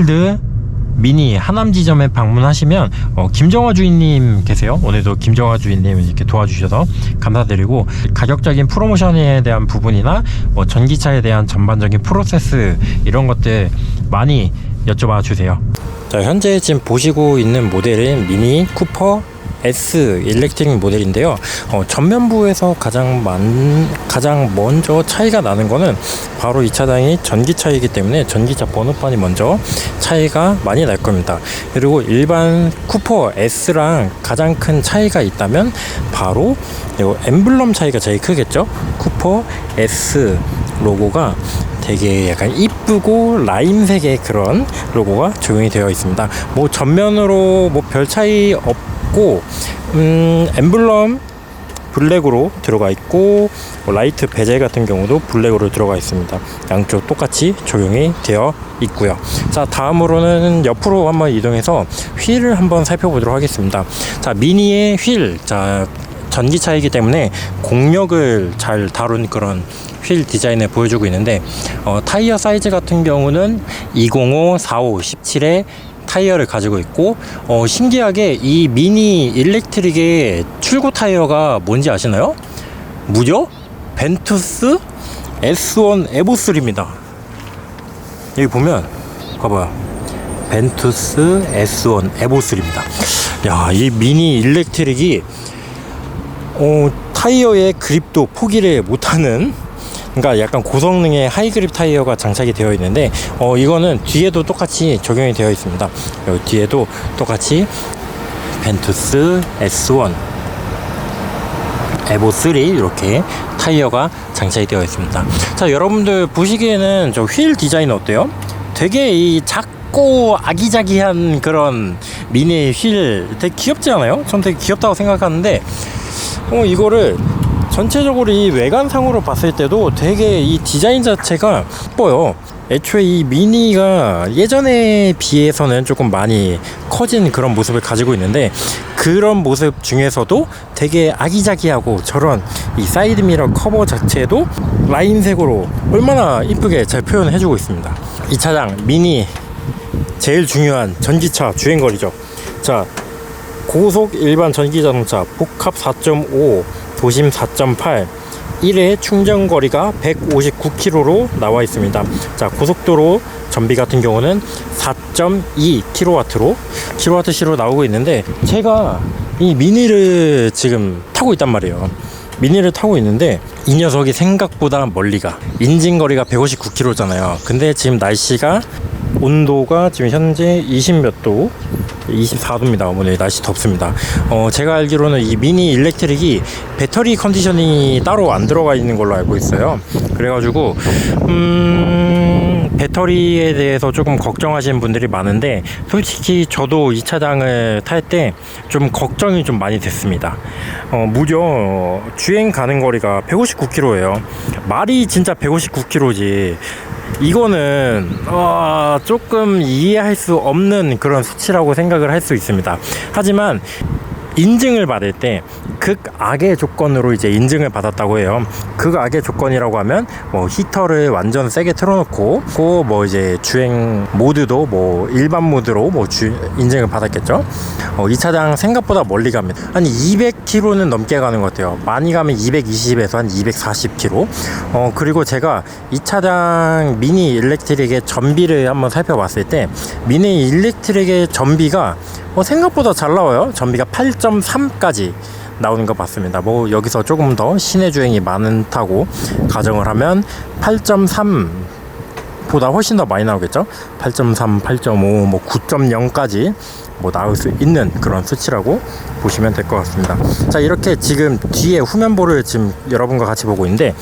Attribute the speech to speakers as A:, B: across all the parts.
A: 엑스필드 미니 하남 지점에 방문하시면 어, 김정화 주인님 계세요. 오늘도 김정화 주인님 이렇게 도와주셔서 감사드리고 가격적인 프로모션에 대한 부분이나 뭐 전기차에 대한 전반적인 프로세스 이런 것들 많이 여쭤봐 주세요. 자 현재 지금 보시고 있는 모델은 미니 쿠퍼 S 일렉트릭 모델인데요. 어, 전면부에서 가장 만, 가장 먼저 차이가 나는 거는 바로 이 차량이 전기차이기 때문에 전기차 번호판이 먼저 차이가 많이 날 겁니다. 그리고 일반 쿠퍼 S랑 가장 큰 차이가 있다면 바로 이 엠블럼 차이가 제일 크겠죠. 쿠퍼 S 로고가 되게 약간 이쁘고 라임색의 그런 로고가 적용이 되어 있습니다. 뭐 전면으로 뭐 별 차이 없 고 음 엠블럼 블랙으로 들어가 있고 뭐 라이트 베젤 같은 경우도 블랙으로 들어가 있습니다. 양쪽 똑같이 적용이 되어 있고요. 자 다음으로는 옆으로 한번 이동해서 휠을 한번 살펴보도록 하겠습니다. 자 미니의 휠, 자 전기차이기 때문에 공력을 잘 다룬 그런 휠 디자인을 보여주고 있는데 어, 타이어 사이즈 같은 경우는 205, 45, 17의 타이어를 가지고 있고 어, 신기하게 이 미니 일렉트릭의 출고 타이어가 뭔지 아시나요? 무려 벤투스 S1 에보3입니다. 여기 보면 봐봐요. 벤투스 S1 에보3입니다. 야, 이 미니 일렉트릭이 어, 타이어의 그립도 포기를 못하는 그러니까 약간 고성능의 하이그립 타이어가 장착이 되어 있는데 어, 이거는 뒤에도 똑같이 적용이 되어 있습니다. 여기 뒤에도 똑같이 벤투스 S1 에보 3 이렇게 타이어가 장착이 되어 있습니다. 자 여러분들 보시기에는 저 휠 디자인 어때요? 되게 이 작고 아기자기한 그런 미니 휠 되게 귀엽지 않아요? 전 되게 귀엽다고 생각하는데 어 이거를 전체적으로 이 외관상으로 봤을 때도 되게 이 디자인 자체가 예뻐요. 애초에 이 미니가 예전에 비해서는 조금 많이 커진 그런 모습을 가지고 있는데 그런 모습 중에서도 되게 아기자기하고 저런 이 사이드 미러 커버 자체도 라인색으로 얼마나 이쁘게 잘 표현을 해주고 있습니다. 이 차량 미니 제일 중요한 전기차 주행거리죠. 자, 고속 일반 전기 자동차 복합 4.5 도심 4.8 1회 충전 거리가 159km로 나와 있습니다. 자, 고속도로 전비 같은 경우는 4.2kW로 kWh로 나오고 있는데 제가 이 미니를 지금 타고 있단 말이에요. 미니를 타고 있는데 이 녀석이 생각보다 멀리 가. 인진 거리가 159km잖아요. 근데 지금 날씨가 온도가 지금 현재 20 몇 도, 24도입니다. 오늘 날씨 덥습니다. 어, 제가 알기로는 이 미니 일렉트릭이 배터리 컨디션이 따로 안 들어가 있는 걸로 알고 있어요. 그래가지고, 음, 배터리에 대해서 조금 걱정하시는 분들이 많은데, 솔직히 저도 이 차량을 탈 때 좀 걱정이 좀 많이 됐습니다. 어, 무려 주행 가는 거리가 159km예요. 말이 진짜 159km지. 이거는 어, 조금 이해할 수 없는 그런 수치라고 생각을 할 수 있습니다. 하지만 인증을 받을 때 극악의 조건으로 이제 인증을 받았다고 해요. 극악의 조건이라고 하면 뭐 히터를 완전 세게 틀어놓고 뭐 이제 주행 모드도 뭐 일반 모드로 뭐 주, 인증을 받았겠죠. 어, 이 차량 생각보다 멀리 갑니다. 한 200km는 넘게 가는 것 같아요. 많이 가면 220에서 한 240km. 어, 그리고 제가 이 차량 미니 일렉트릭의 전비를 한번 살펴봤을 때 미니 일렉트릭의 전비가 어, 생각보다 잘 나와요. 전비가 8.3까지 나오는 거 봤습니다. 뭐 여기서 조금 더 시내 주행이 많다고 가정을 하면 8.3 보다 훨씬 더 많이 나오겠죠? 8.3, 8.5, 뭐 9.0까지 뭐 나올 수 있는 그런 수치라고 보시면 될 것 같습니다. 자, 이렇게 지금 뒤에 후면보를 지금 여러분과 같이 보고 있는데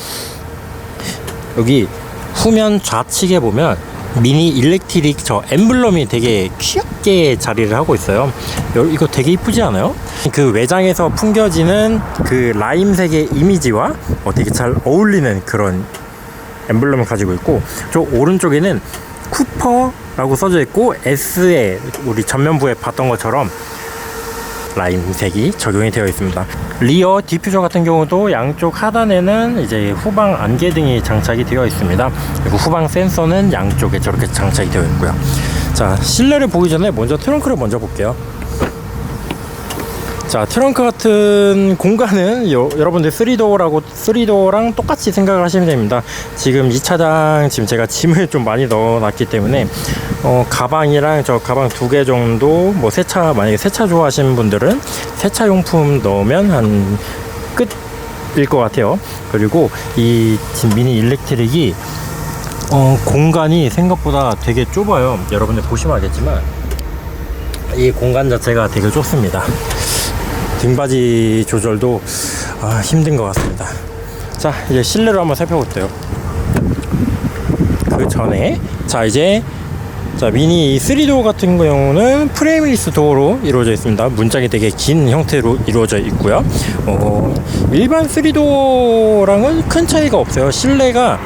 A: 여기 후면 좌측에 보면 미니 일렉트릭 저 엠블럼이 되게 귀엽게 자리를 하고 있어요. 여- 이거 되게 이쁘지 않아요? 그 외장에서 풍겨지는 그 라임색의 이미지와 어, 되게 잘 어울리는 그런 엠블럼을 가지고 있고 저 오른쪽에는 쿠퍼라고 써져 있고 S에 우리 전면부에 봤던 것처럼 라인색이 적용이 되어 있습니다. 리어 디퓨저 같은 경우도 양쪽 하단에는 이제 후방 안개등이 장착이 되어 있습니다. 그리고 후방 센서는 양쪽에 저렇게 장착이 되어 있고요. 자, 실내를 보기 전에 먼저 트렁크를 먼저 볼게요. 자 트렁크 같은 공간은 여, 여러분들 3도어라고 3도어랑 똑같이 생각을 하시면 됩니다. 지금 이 차량 지금 제가 짐을 좀 많이 넣어 놨기 때문에 어, 가방이랑 저 가방 두 개 정도 뭐 세차 만약에 세차 좋아하시는 분들은 세차 용품 넣으면 한 끝일 것 같아요. 그리고 이 지금 미니 일렉트릭이 어, 공간이 생각보다 되게 좁아요. 여러분들 보시면 알겠지만 이 공간 자체가 되게 좁습니다 등받이 조절도 아, 힘든 것 같습니다. 자, 이제 실내로 한번 살펴볼게요. 그 전에 자 이제 자 미니 3도어 같은 경우는 프레임리스 도어로 이루어져 있습니다. 문짝이 되게 긴 형태로 이루어져 있고요. 어, 일반 3도어랑은 큰 차이가 없어요. 실내가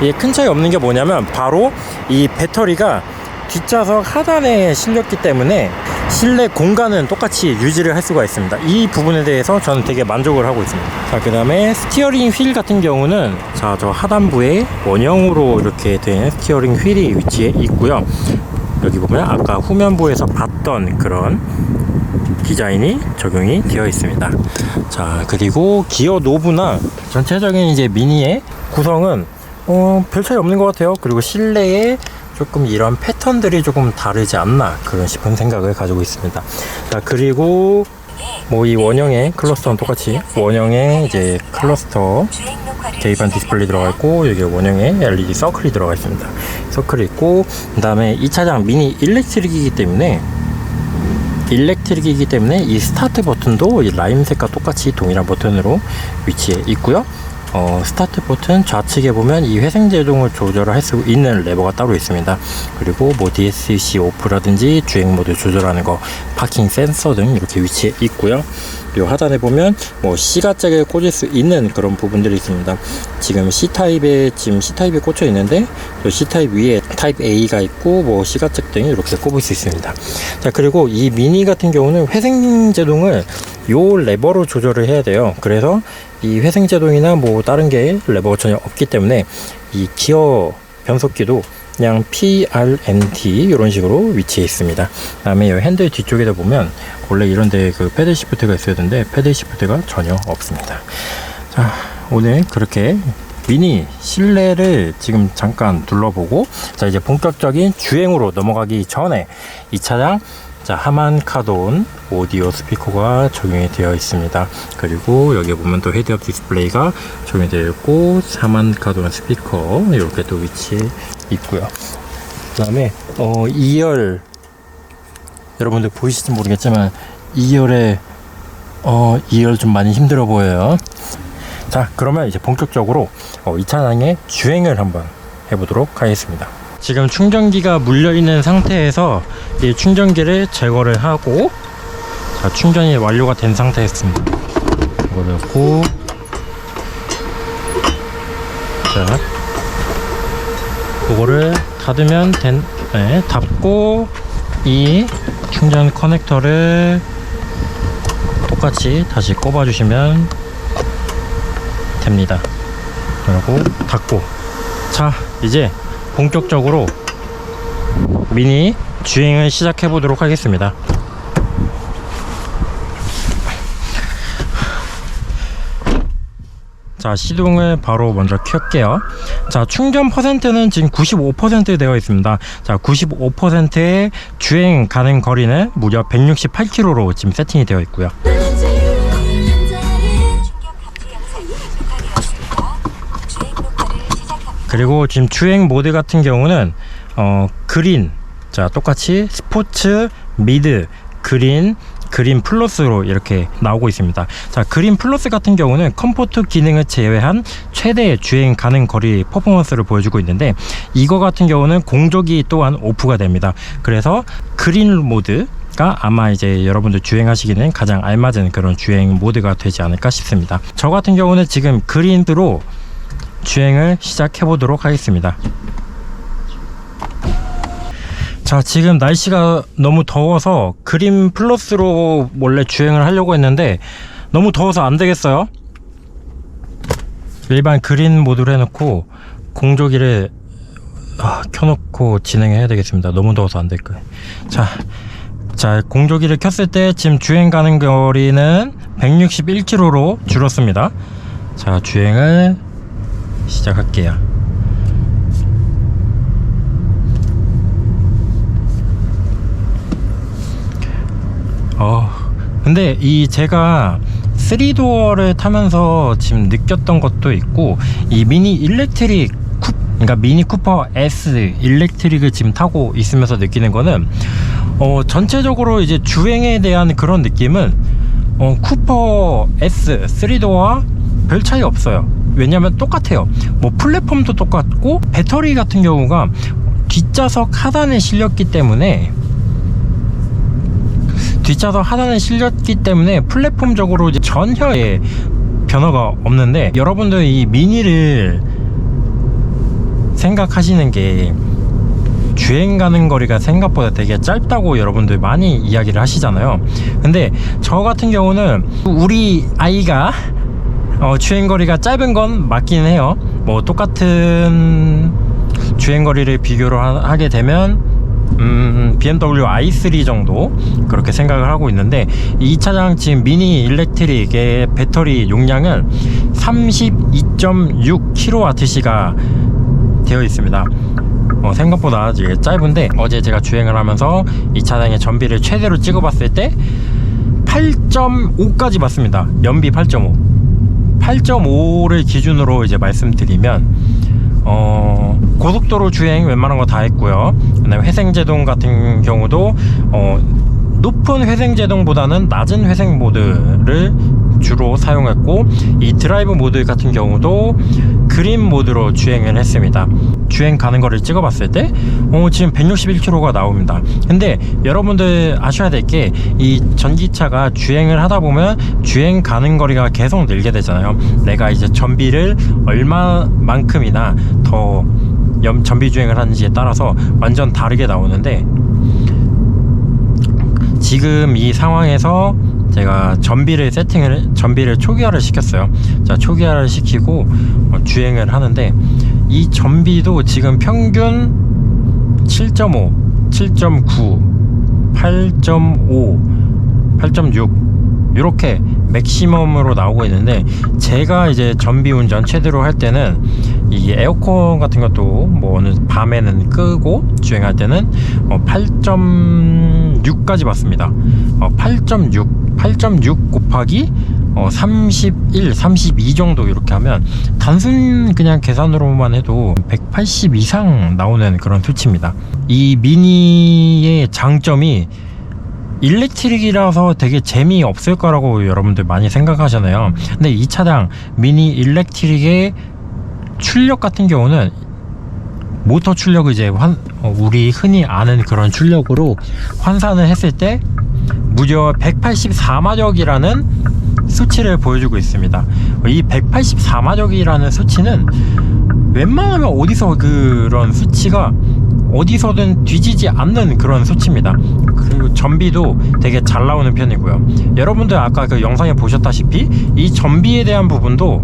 A: 이게 큰 차이 없는 게 뭐냐면 바로 이 배터리가 뒷좌석 하단에 실렸기 때문에 실내 공간은 똑같이 유지를 할 수가 있습니다. 이 부분에 대해서 저는 되게 만족을 하고 있습니다. 자, 그 다음에 스티어링 휠 같은 경우는 자, 저 하단부에 원형으로 이렇게 된 스티어링 휠이 위치해 있고요. 여기 보면 아까 후면부에서 봤던 그런 디자인이 적용이 되어 있습니다. 자, 그리고 기어 노브나 전체적인 이제 미니의 구성은 어, 별 차이 없는 것 같아요. 그리고 실내에 조금 이런 패턴들이 조금 다르지 않나 그런 싶은 생각을 가지고 있습니다. 자 그리고 뭐 이 원형의 클러스터는 똑같이 원형의 이제 클러스터 계기판 디스플레이 들어가 있고 여기 원형의 LED 서클이 들어가 있습니다. 서클이 있고 그 다음에 이 차량 미니 일렉트릭이기 때문에 일렉트릭이기 때문에 이 스타트 버튼도 이 라임색과 똑같이 동일한 버튼으로 위치해 있고요. 어, 스타트 버튼 좌측에 보면 이 회생 제동을 조절할 수 있는 레버가 따로 있습니다. 그리고 뭐 DSC 오프라든지 주행 모드 조절하는 거, 파킹 센서 등 이렇게 위치해 있고요. 그리고 하단에 보면 뭐 C가짝에 꽂을 수 있는 그런 부분들이 있습니다. 지금 C 타입에 지금 C 타입에 꽂혀 있는데 또 C 타입 위에 타입 A가 있고 뭐 C가짝 등이 이렇게 꼽을 수 있습니다. 자 그리고 이 미니 같은 경우는 회생 제동을 요 레버로 조절을 해야 돼요. 그래서 이 회생 제동이나 뭐 다른 게 레버가 전혀 없기 때문에 이 기어 변속기도 그냥 PRNT 이런 식으로 위치해 있습니다. 그 다음에 이 핸들 뒤쪽에다 보면 원래 이런 데 그 패드 시프트가 있어야 되는데 패드 시프트가 전혀 없습니다. 자 오늘 그렇게 미니 실내를 지금 잠깐 둘러보고 자 이제 본격적인 주행으로 넘어가기 전에 이 차량 자 하만 카돈 오디오 스피커가 적용이 되어 있습니다. 그리고 여기 보면 또 헤드업 디스플레이가 적용이 되어 있고 하만 카돈 스피커 이렇게 또 위치해 있고요. 그다음에 어 2열 여러분들 보이실지 모르겠지만 2열에 어 2열 좀 많이 힘들어 보여요. 자 그러면 이제 본격적으로 어, 이 차량의 주행을 한번 해보도록 하겠습니다. 지금 충전기가 물려 있는 상태에서 이 충전기를 제거를 하고 자 충전이 완료가 된 상태였습니다. 이거 넣고 자 그거를 닫으면 된 네, 닫고 이 충전 커넥터를 똑같이 다시 꼽아 주시면 됩니다. 그리고 닫고 자 이제 본격적으로 미니 주행을 시작해 보도록 하겠습니다. 자 시동을 바로 먼저 켤게요. 자 충전 퍼센트는 지금 95% 되어 있습니다. 자 95%의 주행 가능 거리는 무려 168km로 지금 세팅이 되어 있고요 그리고 지금 주행 모드 같은 경우는 어 그린 자 똑같이 스포츠 미드 그린 그린 플러스로 이렇게 나오고 있습니다. 자, 그린 플러스 같은 경우는 컴포트 기능을 제외한 최대 주행 가능 거리 퍼포먼스를 보여주고 있는데 이거 같은 경우는 공조기 또한 오프가 됩니다. 그래서 그린 모드 가 아마 이제 여러분들 주행하시기는 가장 알맞은 그런 주행 모드가 되지 않을까 싶습니다. 저 같은 경우는 지금 그린으로 주행을 시작해 보도록 하겠습니다. 자, 지금 날씨가 너무 더워서 그린 플러스로 원래 주행을 하려고 했는데 너무 더워서 안 되겠어요. 일반 그린 모드로 해놓고 공조기를 아, 켜놓고 진행해야 되겠습니다. 너무 더워서 안 될 거예요. 자, 자, 공조기를 켰을 때 지금 주행 가는 거리는 161km로 줄었습니다. 자, 주행을 시작할게요. 어, 근데 이 제가 3도어를 타면서 지금 느꼈던 것도 있고 이 미니 일렉트릭 쿠, 그러니까 미니 쿠퍼 S 일렉트릭을 지금 타고 있으면서 느끼는 거는 어, 전체적으로 이제 주행에 대한 그런 느낌은 어, 쿠퍼 S 3도어와 별 차이 없어요. 왜냐면 똑같아요. 뭐 플랫폼도 똑같고 배터리 같은 경우가 뒷좌석 하단에 실렸기 때문에 뒷좌석 하단에 실렸기 때문에 플랫폼적으로 이제 전혀의 변화가 없는데 여러분들 이 미니를 생각하시는 게 주행 가는 거리가 생각보다 되게 짧다고 여러분들 많이 이야기를 하시잖아요. 근데 저 같은 경우는 우리 아이가 어, 주행 거리가 짧은 건 맞긴 해요. 뭐 똑같은 주행 거리를 비교를 하, 하게 되면 음, BMW i3 정도 그렇게 생각을 하고 있는데 이 차량 지금 미니 일렉트릭의 배터리 용량은 32.6kWh가 되어 있습니다. 어, 생각보다 이게 짧은데 어제 제가 주행을 하면서 이 차량의 전비를 최대로 찍어봤을 때 8.5까지 봤습니다. 연비 8.5. 8.5를 기준으로 이제 말씀드리면 어, 고속도로 주행 웬만한 거 다 했고요. 그다음에 회생제동 같은 경우도 어, 높은 회생 제동보다는 낮은 회생 모드를 주로 사용했고 이 드라이브 모드 같은 경우도 그린 모드로 주행을 했습니다. 주행 가는 거를 찍어봤을 때 어, 지금 161km가 나옵니다. 근데 여러분들 아셔야 될 게 이 전기차가 주행을 하다 보면 주행 가는 거리가 계속 늘게 되잖아요. 내가 이제 전비를 얼마만큼이나 더 염, 전비 주행을 하는지에 따라서 완전 다르게 나오는데 지금 이 상황에서 제가 전비를 세팅을 전비를 초기화를 시켰어요 자 초기화를 시키고 어, 주행을 하는데 이 전비도 지금 평균 7.5 7.9 8.5 8.6 이렇게 맥시멈으로 나오고 있는데 제가 이제 전비 운전 최대로 할 때는 이 에어컨 같은 것도 뭐 오늘 밤에는 끄고 주행할 때는 어, 8. 6까지 봤습니다. 어, 8.6, 8.6 곱하기 어, 31, 32 정도 이렇게 하면 단순 그냥 계산으로만 해도 180 이상 나오는 그런 수치입니다. 이 미니의 장점이 일렉트릭이라서 되게 재미없을 거라고 여러분들 많이 생각하잖아요. 근데 이 차량 미니 일렉트릭의 출력 같은 경우는 모터 출력을 이제 환, 어, 우리 흔히 아는 그런 출력으로 환산을 했을 때 무려 184마력이라는 수치를 보여주고 있습니다. 이 184마력이라는 수치는 웬만하면 어디서 그런 수치가 어디서든 뒤지지 않는 그런 수치입니다. 그리고 전비도 되게 잘 나오는 편이고요. 여러분들 아까 그 영상에 보셨다시피 이 전비에 대한 부분도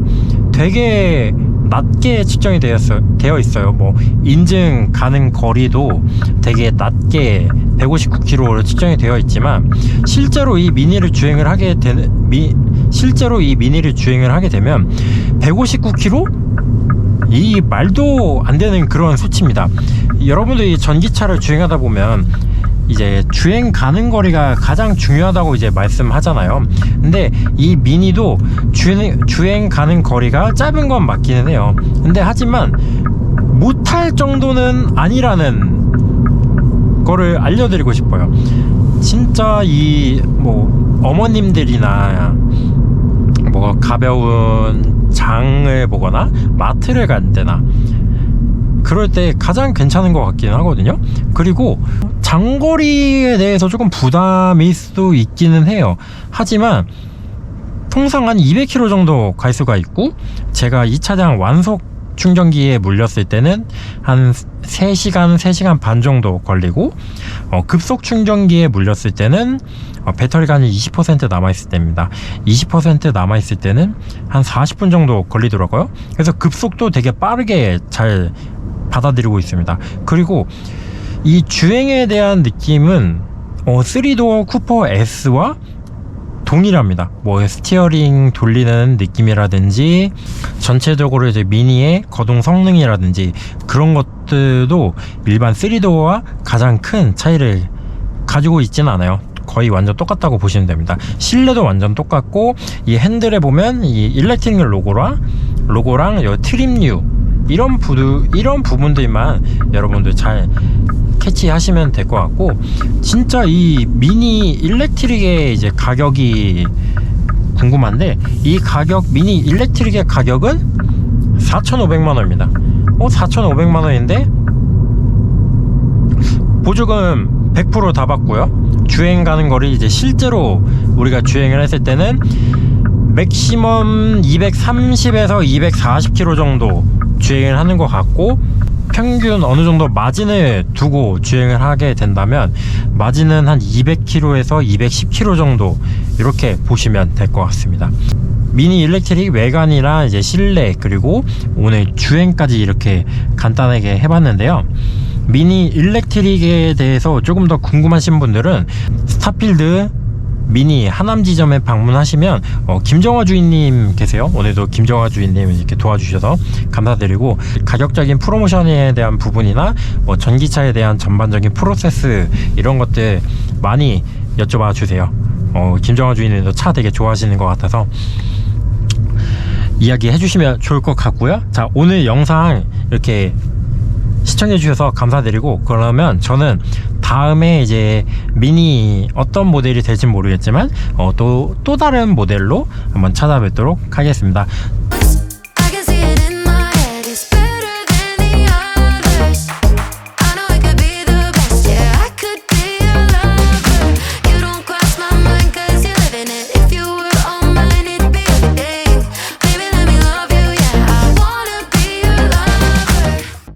A: 되게 낮게 측정이 되었어, 되어 있어요. 뭐 인증 가는 거리도 되게 낮게 159km로 측정이 되어 있지만 실제로 이 미니를 주행을 하게 되는 미, 실제로 이 미니를 주행을 하게 되면 159km 이 말도 안 되는 그런 수치입니다. 여러분들이 전기차를 주행하다 보면 이제 주행 가는 거리가 가장 중요하다고 이제 말씀하잖아요. 근데 이 미니도 주행, 주행 가는 거리가 짧은 건 맞기는 해요. 근데 하지만 못할 정도는 아니라는 거를 알려드리고 싶어요. 진짜 이 뭐 어머님들이나 뭐 가벼운 장을 보거나 마트를 갈 때나 그럴 때 가장 괜찮은 것 같기는 하거든요. 그리고 장거리에 대해서 조금 부담일 수도 있기는 해요. 하지만 통상 한 200km 정도 갈 수가 있고 제가 이 차량 완속 충전기에 물렸을 때는 한 3시간, 3시간 반 정도 걸리고 어, 급속 충전기에 물렸을 때는 어, 배터리가 한20% 남아있을 때입니다. 20% 남아있을 때는 한 40분 정도 걸리더라고요. 그래서 급속도 되게 빠르게 잘 받아들이고 있습니다. 그리고 이 주행에 대한 느낌은 어, 3도어 쿠퍼 S와 동일합니다. 뭐 스티어링 돌리는 느낌이라든지 전체적으로 이제 미니의 거동 성능이라든지 그런 것들도 일반 3도어와 가장 큰 차이를 가지고 있지는 않아요. 거의 완전 똑같다고 보시면 됩니다. 실내도 완전 똑같고 이 핸들에 보면 이 일렉트릭 로고랑 로고랑 요 트림류 이런 부두 이런 부분들만 여러분들 잘 캐치하시면 될 것 같고 진짜 이 미니 일렉트릭의 이제 가격이 궁금한데 이 가격 미니 일렉트릭의 가격은 4,500만 원입니다. 어 4,500만 원인데 보조금 100%다 받고요. 주행 가는 거리 이제 실제로 우리가 주행을 했을 때는 맥시멈 230에서 240km 정도 주행을 하는 것 같고 평균 어느 정도 마진을 두고 주행을 하게 된다면 마진은 한 200km에서 210km 정도 이렇게 보시면 될 것 같습니다. 미니 일렉트릭 외관이랑 이제 실내 그리고 오늘 주행까지 이렇게 간단하게 해봤는데요. 미니 일렉트릭에 대해서 조금 더 궁금하신 분들은 스타필드 미니 하남 지점에 방문하시면 어, 김정화 주인님 계세요. 오늘도 김정화 주인님 이렇게 도와주셔서 감사드리고 가격적인 프로모션에 대한 부분이나 뭐 전기차에 대한 전반적인 프로세스 이런 것들 많이 여쭤봐 주세요. 어, 김정화 주인님도 차 되게 좋아하시는 것 같아서 이야기 해주시면 좋을 것 같고요. 자 오늘 영상 이렇게 시청해 주셔서 감사드리고 그러면 저는 다음에 이제 미니 어떤 모델이 될지 모르겠지만 어, 또, 또 다른 모델로 한번 찾아뵙도록 하겠습니다.